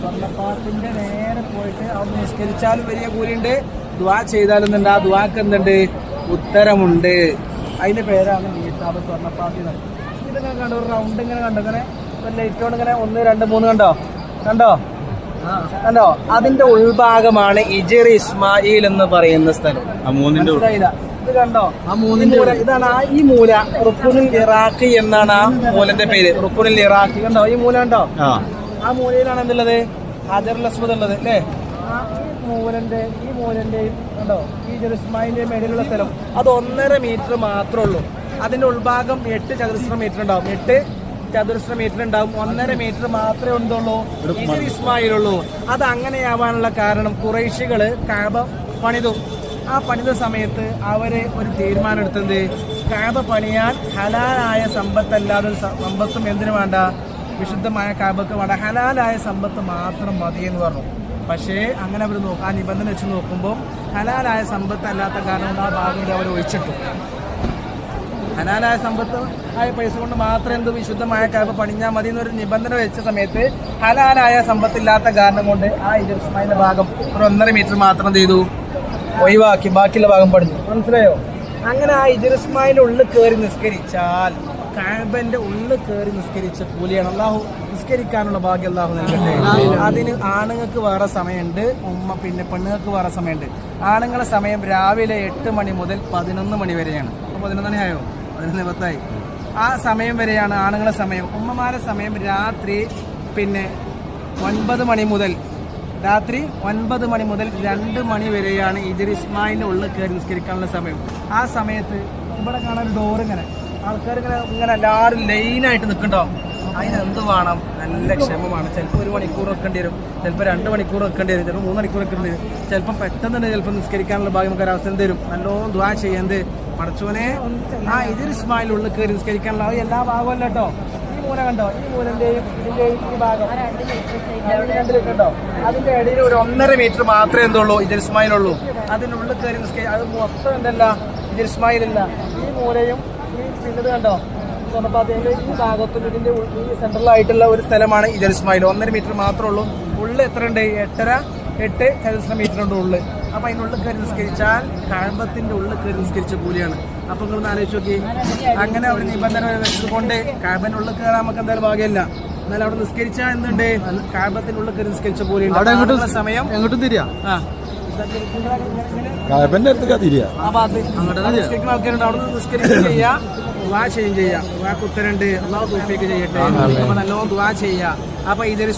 സ്വർണപ്പാത്തിന്റെ നേരെ പോയിട്ട് അവിടെ നിസ്കരിച്ചാലും വലിയ കൂലിയുണ്ട്. ദ്വാ ചെയ്താലും ഉണ്ട് ആ ദ്വാക്ക് എന്തുണ്ട്? ഉത്തരമുണ്ട്. അതിന്റെ പേരാണ് മീസാബ് സ്വർണപ്പാത്തി. ഇതിങ്ങനെ കണ്ടോ? ഒരു റൗണ്ട് ഇങ്ങനെ കണ്ടോ ഇങ്ങനെ? ഒരു ലൈറ്റോട് ഇങ്ങനെ ഒന്ന് രണ്ട് മൂന്ന് കണ്ടോ? കണ്ടോ? കണ്ടോ? അതിന്റെ ഉൾഭാഗമാണ് ഇജർ ഇസ്മായിൽ എന്ന് പറയുന്ന സ്ഥലം. മനസ്സിലായില്ല? ഇത് കണ്ടോ? ആ മൂന്നിന്റെ മൂല ഇതാണ് ആ ഈ മൂല. റുക്കുനിൽ ഇറാഖി എന്നാണ് ആ മൂലന്റെ പേര്. റുക്കുനിൽ ഇറാഖി. കണ്ടോ? ഈ മൂല കണ്ടോ? ആ മൂലയിലാണ് എന്തുള്ളത്? ഹജറുൽ ഉള്ളത് അല്ലേ? ആ മൂലന്റെ ഈ മൂലന്റെയും ഈ ജെറുസ്മായിന്റെയും ഇടയിലുള്ള സ്ഥലം. അത് ഒന്നര മീറ്റർ മാത്രമേ ഉള്ളൂ. അതിന്റെ ഉൾഭാഗം എട്ട് ചതുരശ്ര മീറ്റർ ഉണ്ടാവും. എട്ട് ചതുരശ്ര മീറ്റർ ഉണ്ടാവും. ഒന്നര മീറ്റർ മാത്രമേ ഉണ്ടുള്ളൂ ഇസ്മായിൽ ഇസ്മായിലുള്ളൂ. അത് അങ്ങനെയാവാനുള്ള കാരണം കുറേശികൾ കാബ പണിതു. ആ പണിത സമയത്ത് അവർ ഒരു തീരുമാനം എടുത്തത് കാബ പണിയാൻ ഹലാലായ സമ്പത്തല്ലാതെ സമ്പത്തും എന്തിനു വേണ്ട? വിശുദ്ധമായ കാബക്ക് വട ഹലാലായ സമ്പത്ത് മാത്രം മതി എന്ന് പറഞ്ഞു. പക്ഷേ അങ്ങനെ അവർ നോക്കും ആ നിബന്ധന വെച്ച് നോക്കുമ്പോൾ ഹലാലായ സമ്പത്ത് അല്ലാത്ത കാരണം ആ ഭാഗം അവർ ഒഴിച്ചിട്ടു. ഹലാലായ സമ്പത്ത് ആയ പൈസ കൊണ്ട് മാത്രം എന്ത് വിശുദ്ധമായ കാബ് പണിഞ്ഞാൽ മതി എന്നൊരു നിബന്ധന വെച്ച സമയത്ത് ഹലാലായ സമ്പത്ത് ഇല്ലാത്ത കാരണം കൊണ്ട് ആ ഇരുപത്തിന്റെ ഭാഗം ഒരു ഒന്നര മീറ്റർ മാത്രം ചെയ്തു. ഒഴിവാക്കി ബാക്കിയുള്ള ഭാഗം പണിഞ്ഞു. മനസ്സിലായോ? അങ്ങനെ ആ ഇജർസ്മായിന്റെ ഉള്ളിൽ കയറി നിസ്കരിച്ചാൽ കാബന്റെ ഉള്ളിൽ കയറി നിസ്കരിച്ച കൂലിയാണ്. അള്ളാഹു നിസ്കരിക്കാനുള്ള ഭാഗ്യം അള്ളാഹു നൽകട്ടെ. അതിന് ആണുങ്ങൾക്ക് വേറെ സമയമുണ്ട് ഉമ്മ പിന്നെ പെണ്ണുങ്ങൾക്ക് വേറെ സമയമുണ്ട്. ആണുങ്ങളെ സമയം രാവിലെ എട്ട് മണി മുതൽ പതിനൊന്ന് മണി വരെയാണ്. അപ്പൊ പതിനൊന്ന് ആയോ? പതിനൊന്ന് പത്തായി. ആ സമയം വരെയാണ് ആണുങ്ങളെ സമയം. ഉമ്മമാരുടെ സമയം രാത്രി പിന്നെ ഒൻപത് മണി മുതൽ രാത്രി ഒൻപത് മണി മുതൽ രണ്ട് മണി വരെയാണ് ഇതിൽ ഇസ്മായിലിന്റെ ഉള്ളിൽ കയറി നിസ്കരിക്കാനുള്ള സമയം. ആ സമയത്ത് ഇവിടെ കാണാൻ ഡോർ ഇങ്ങനെ. ആൾക്കാർ ഇങ്ങനെ ഇങ്ങനെ എല്ലാവരും ലൈനായിട്ട് നിൽക്കണ്ടോ? അതിനെന്ത് വേണം? നല്ല ക്ഷമമാണ്. ചിലപ്പോൾ ഒരു മണിക്കൂർ വെക്കേണ്ടി വരും. ചിലപ്പോൾ രണ്ട് മണിക്കൂർ വെക്കേണ്ടി വരും. ചിലപ്പോൾ മൂന്ന് മണിക്കൂർ വെക്കേണ്ടി വരും. ചിലപ്പോൾ പെട്ടെന്ന് തന്നെ ചിലപ്പോൾ നിസ്കരിക്കാനുള്ള ഭാഗ്യം നമുക്ക് അവസരം തരും. നല്ലോണം ദ്വാ ചെയ്യുന്നത് പടച്ചോനെ ആ ഇതിൽ ഇസ്മായിൽ ഉള്ളിൽ കയറി നിസ്കരിക്കാനുള്ള ആ എല്ലാ ഭാഗവും അല്ല കേട്ടോ. ഈ മൂല കണ്ടോ? ഈ മൂലന്റെയും ഇതിന്റെയും ഈ ഭാഗം. അതിന്റെ രണ്ട് ലിറ്റർ ഉണ്ടോ അതിന്റെ ഇടയിൽ ഒരു ഒന്നര മീറ്റർ മാത്രമേ എന്തുള്ളൂ. ഇതിൽ ഇസ്മായിൽ ഉള്ളൂ. അതിനുള്ളിൽ കയറി നിസ്കരി അത് മൊത്തം എന്തല്ല? ഇതിൽ ഇസ്മായിൽ ഇല്ല. ഈ മൂലയും പിന്നത് കണ്ടോ? സ്വർണപ്പാതയുടെ ഈ സെൻട്രലായിട്ടുള്ള ഒരു സ്ഥലമാണ് ഈ ഇസ്മായിൽ. ഒന്നര മീറ്റർ മാത്രമേ ഉള്ളൂ. ഉള്ളിൽ എത്ര ഉണ്ട് എട്ടര എട്ട് ചതുരശ്ര മീറ്റർ ഉണ്ട് ഉള്ളിൽ അപ്പൊ അതിനുള്ളിൽ കയറി നിസ്കരിച്ചാൽ കഴമ്പത്തിന്റെ ഉള്ളിൽ കയറി നിസ്കരിച്ച കൂലിയാണ് അപ്പൊ നിങ്ങൾ ഒന്ന് ആലോചിച്ച് നോക്കി. അങ്ങനെ ഒരു നിബന്ധന വെച്ചതുകൊണ്ട് കഴമ്പിന്റെ ഉള്ളിൽ കയറാൻ നമുക്ക് എന്തായാലും ഭാഗ്യമില്ല. എന്നാൽ അവിടെ നിസ്കരിച്ചാൽ എന്തുണ്ട്? കഴമ്പത്തിന്റെ ഉള്ളിൽ കയറി നിസ്കരിച്ച പോലെയുണ്ട് സമയം എങ്ങോട്ടും തിരിയാ. ആ. കായപ്പന്റെ അടുത്ത് തിരിയാ ആ ഭാഗത്ത് അവിടെ നിസ്കരിക്കുന്ന ആൾക്കാരുണ്ട്. അവിടെ നിന്ന് നിസ്കരിക്കുകയും ചെയ്യാം. ദുവാ ചെയ്യും ചെയ്യാം. ദുവാക്ക് ഉത്തരണ്ട് അള്ളാഹു ചെയ്യട്ടെ. അപ്പൊ നല്ലോണം ദുവാ ചെയ്യാ. അപ്പൊ ഇതിൽ